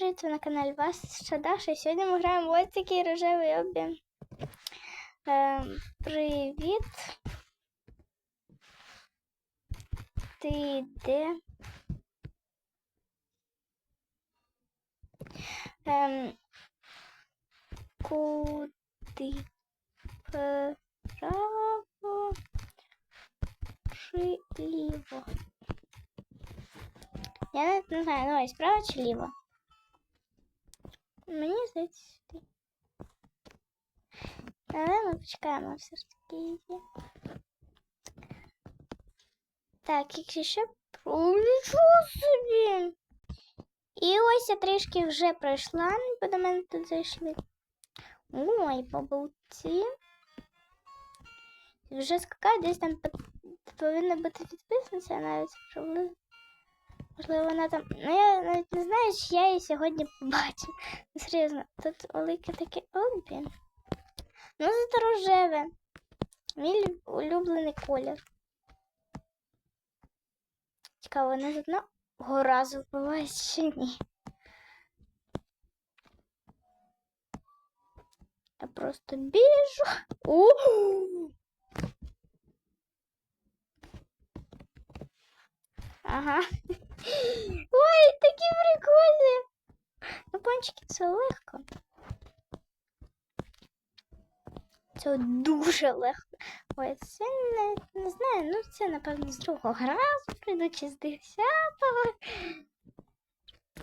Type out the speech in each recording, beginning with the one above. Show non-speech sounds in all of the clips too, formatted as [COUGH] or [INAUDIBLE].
привіт! Ви на каналі Вас Шадаша. І сьогодні ми граємо в ось такий рожевий обмін. Ем, привіт. Ти де? Ем, куди право чи ліво? Я навіть не знаю, давай, справа чи ліво? Мені здається сюди. Але ми почекаємо все ж таки її. Так, якщо ще О, нічого собі. І ось я трішки вже пройшла, бо до мене тут зайшли. Ой, побулці. Вже скакаю, десь там повинна бути підписниця навіть приблизно. Можливо, вона там. Ну, я навіть не знаю, чи я її сьогодні побачу. [LAUGHS] Серйозно, тут велике таке обмін. Ну, зато рожеве. Мій улюблений колір. Цікаво, вона з одного разу вбиває чи ні. Я просто біжу. У! Ага. [LAUGHS] Ой, такі прикольні. Ну, пончики це легко. Це дуже легко. Ой, це не, не знаю, ну це, напевно, з другого разу прийду чи з десятого.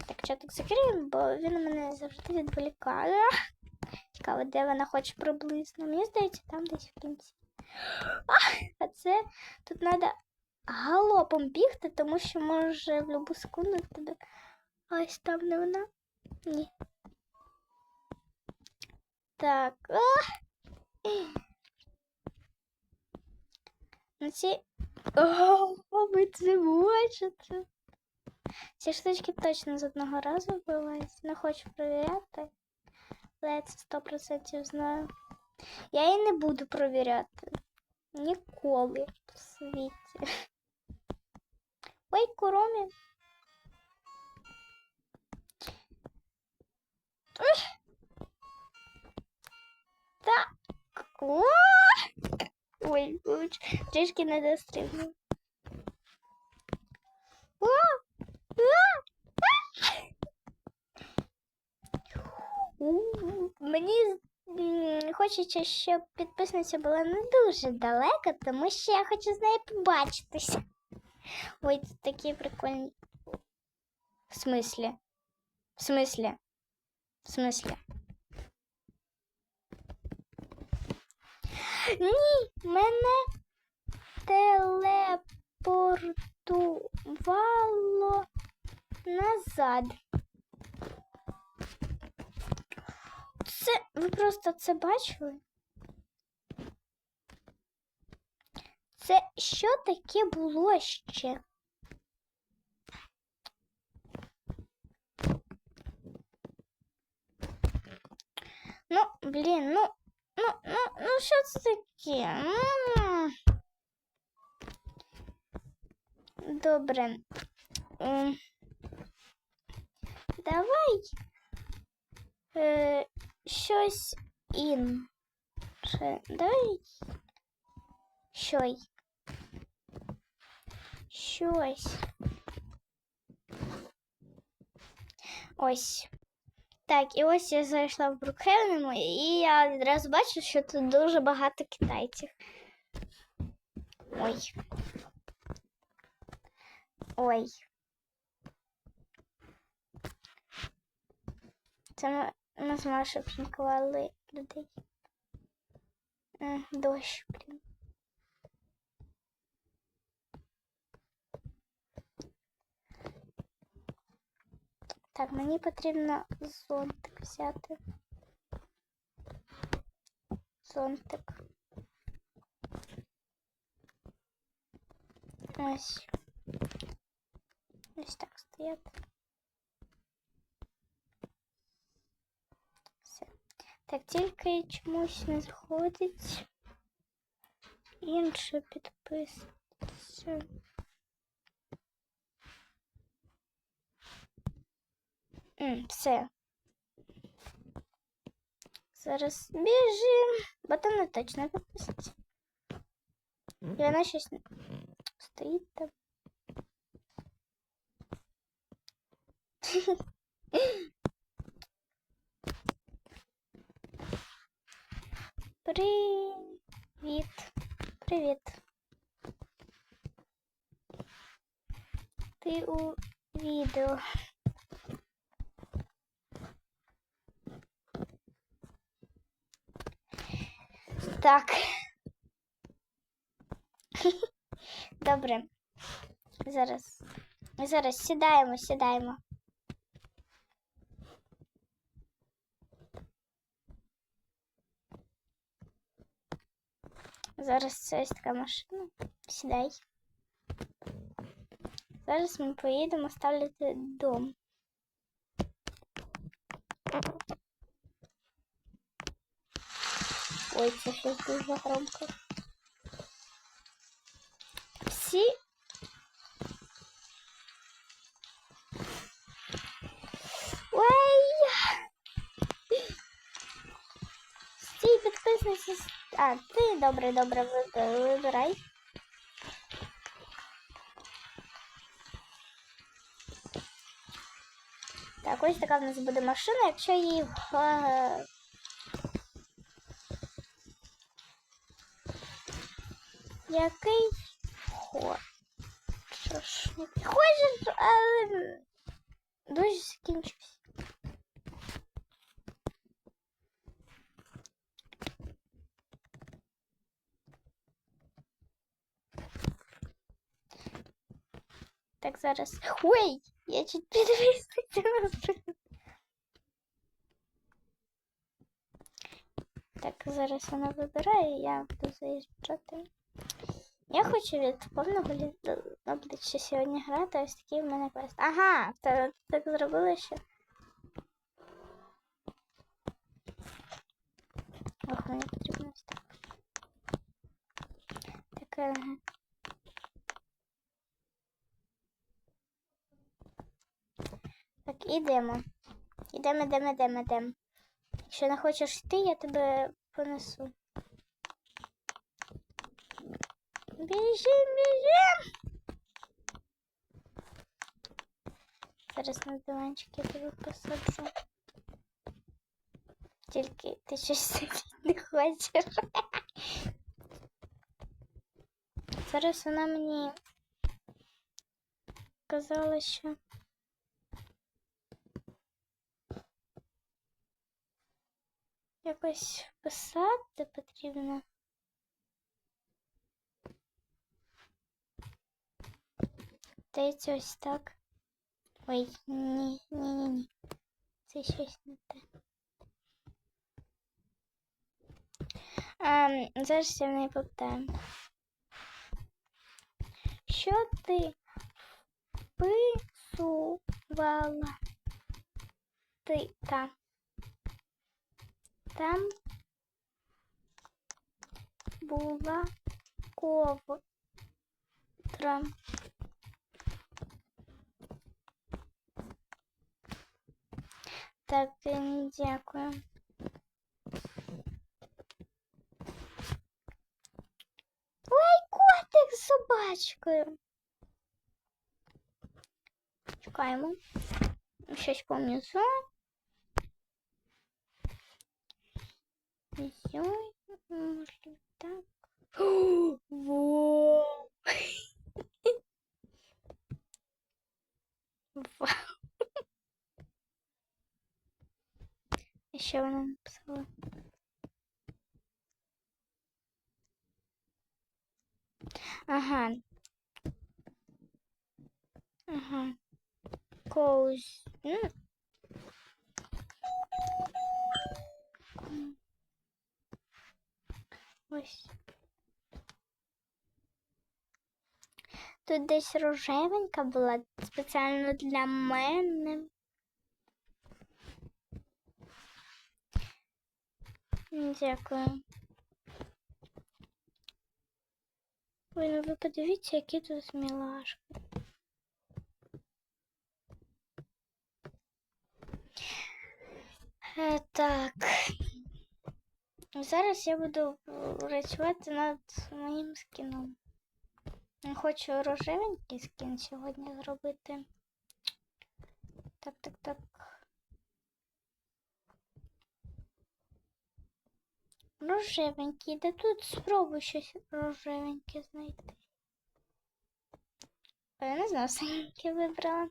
Так, так закриємо, бо він мене завжди відволікає. Цікаво, де вона хоче приблизно. Мені здається, там десь в кінці. А це тут треба галопом бігти, тому що може в будь-яку секунду тебе. А ось там не вона. Ні. Так. Ну ці. О, ви це бачите. Ці штучки точно з одного разу вбиваються. Не хочу перевіряти. Але я це 100% знаю. Я її не буду перевіряти. Ніколи в світі. Ой, куромі. Так. Ой. Трішки не дострибнув. О! Мені хочеться, щоб підписниця була не дуже далеко, тому що я хочу з нею побачитися. Ой, тут такі прикольні. В смислі? В смислі? В смислі? Ні, мене телепортувало назад. Це ви просто це бачили? Це що таке було ще? Ну, блін, ну, ну, ну, ну, що це таке? Ну. Добре. Давай е, щось інше. Давай щось. Щось. Ось. Так, і ось я зайшла в Брукхевен, і я відразу бачу, що тут дуже багато китайців. Ой. Ой. Це ми, з Машою пранкували людей. Дощ, блін. Так, мені потрібно зонтик взяти. Зонтик. Ось. Ось так стояти. Все. Так, тільки чомусь не заходить. Інше підписується. М, все. Зараз біжим, бо там не точно випустить. І вона щось не- стоїть там. Привіт. Привіт. Ти у відео. Так. [LAUGHS] Добре. Зараз. Зараз сідаємо, сідаємо. Зараз це ось така машина. Сідай. Зараз ми поїдемо ставити дом. Ой, це щось дуже громко. Всі. Ой! Стій, підписниці. А, ти добре, добре, виб- вибирай. Так, ось така в нас буде машина, якщо її який хочеш. Хочеш, але дощ закінчився. Так, зараз. Ой! Я чуть підвисла. Так, зараз вона вибирає, я буду заїжджати. Я хочу від повного лі- обличчя сьогодні грати. Ось такий в мене квест. Ага, та так зробили ще. Ох, мені потрібно ось так. Таке. Так, ідемо. Ідемо, ідемо, ідемо, ідемо. Якщо не хочеш йти, я тебе понесу. Біжим, біжим. Зараз на диванчик я тебе посаджу. Тільки ти щось сидіти не хочеш. Зараз вона мені казала, що якось писати потрібно. Здається, ось так. Ой, ні, ні, ні, ні. Це щось не те. Ем, зараз я в неї попитаю. Що ти вписувала? Ти там. Там була ковдра. Так, ем, дякую. Ой, котик з собачкою. Чекаємо. Щось помню. Ой, може так. Вау! Вау! І Що вона написала? Ага. Ага. Коуз. М. Ось. Тут десь рожевенька була спеціально для мене. Дякую. Ой, ну ви подивіться, які тут мілашки. Так. Зараз я буду працювати над моїм скіном. Хочу рожевенький скін сьогодні зробити. Так, так, так. Рожевенький. Да тут спробуй щось рожевеньке знайти. А я не знаю, синеньке вибрала.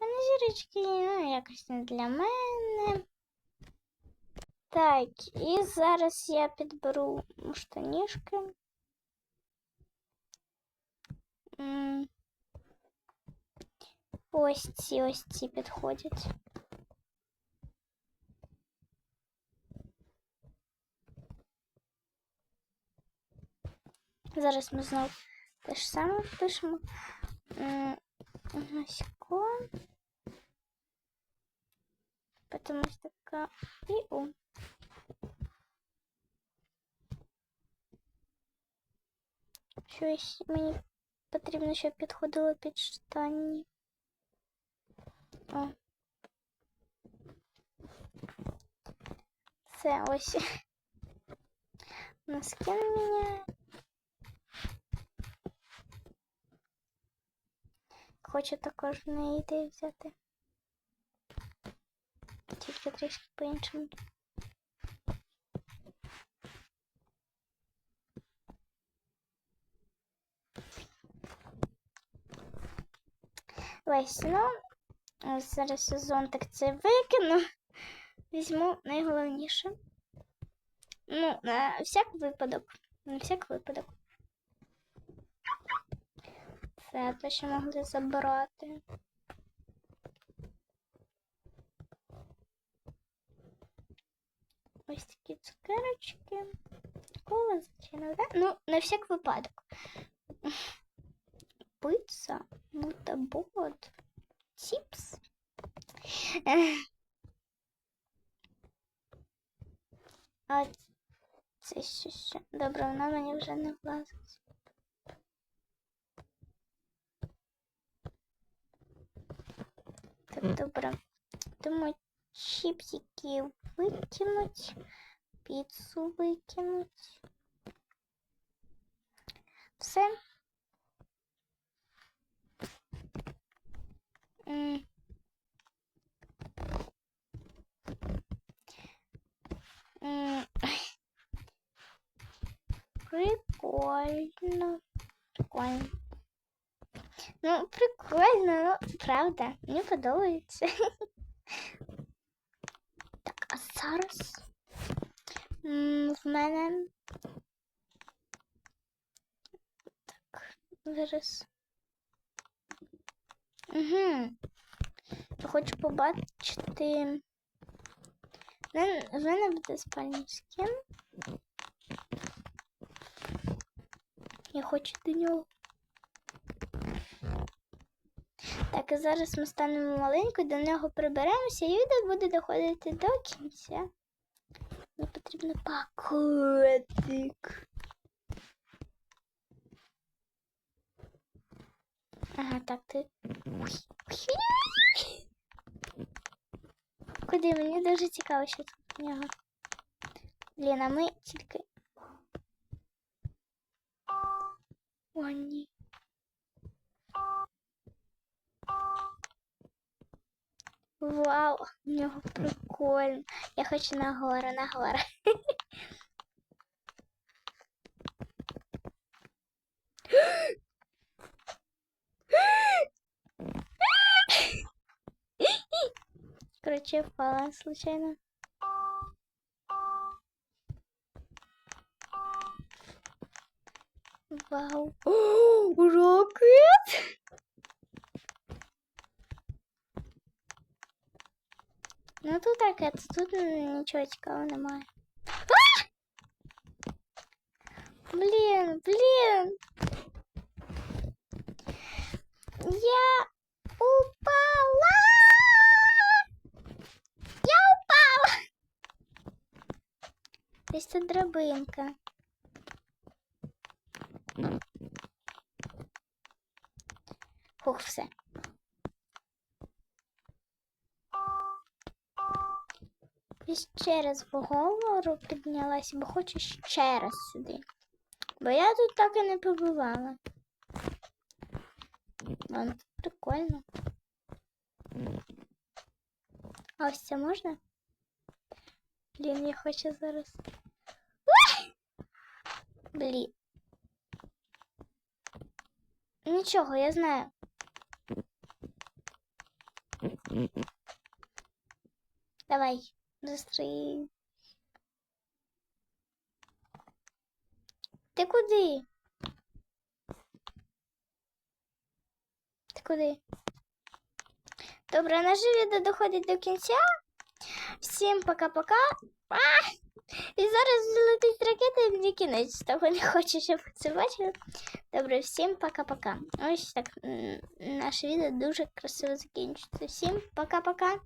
Мене зірочки, ну, якось не для мене. Так, і зараз я підберу штанішки. М. Ось ці, ось ці підходять. Зараз ми знову те ж саме пишемо. М, Потім ось така і у. Щось мені потрібно, щоб підходило під штані. О. Це ось носки міняю. Хочу також не йти взяти. Тільки трішки по-іншому. Весь, ну, зараз сезон так це викину. Візьму найголовніше. Ну, на всяк випадок. На всяк випадок. Це те, що могли забрати. Ось такі цукерочки. Кола, звичайно, да? Ну, на всяк випадок. Пицца, бутерброд, чіпс. Ех. А це що ще? Добре, вона мені вже не влазить. Так, добре. Думаю, чіпсики викинуть, піцу викинуть. Все. М. М. Прикольно. Прикольно. Ну, прикольно, ну, правда, мені подобається. [LAUGHS] Зараз в мене. Так, зараз. Угу. Я хочу побачити. В мене буде спальний скін. Я хочу до нього. Так, і зараз ми станемо маленькою, до нього приберемося, і відео буде доходити до кінця. Мені потрібно пакетик. Ага, так ти. Куди? Мені дуже цікаво, що тут в нього. Ліна, ми тільки. О, ні. Вау, у нього прикольно. Я хочу на гору, на гору. Короче, впала случайно. Вау. [GASPS] О, ракет! Ну тут ракет, тут нічого цікавого немає. А! Блін, блін. Я упала. Я упала. Десь тут драбинка. Фух, все. І ще раз вгору піднялася, бо хочу ще раз сюди. Бо я тут так і не побувала. Вон прикольно. А ось це можна? Блін, я хочу зараз. Блін. Нічого, я знаю. Давай, застрій. Ти куди? Ти куди? Добре, наше відео доходить до кінця. Всім пока-пока. І зараз злетить ракета і мені кінець. Того не хочу, щоб це бачили. Добре, всім пока-пока. Ось так наше відео дуже красиво закінчиться. Всім пока-пока.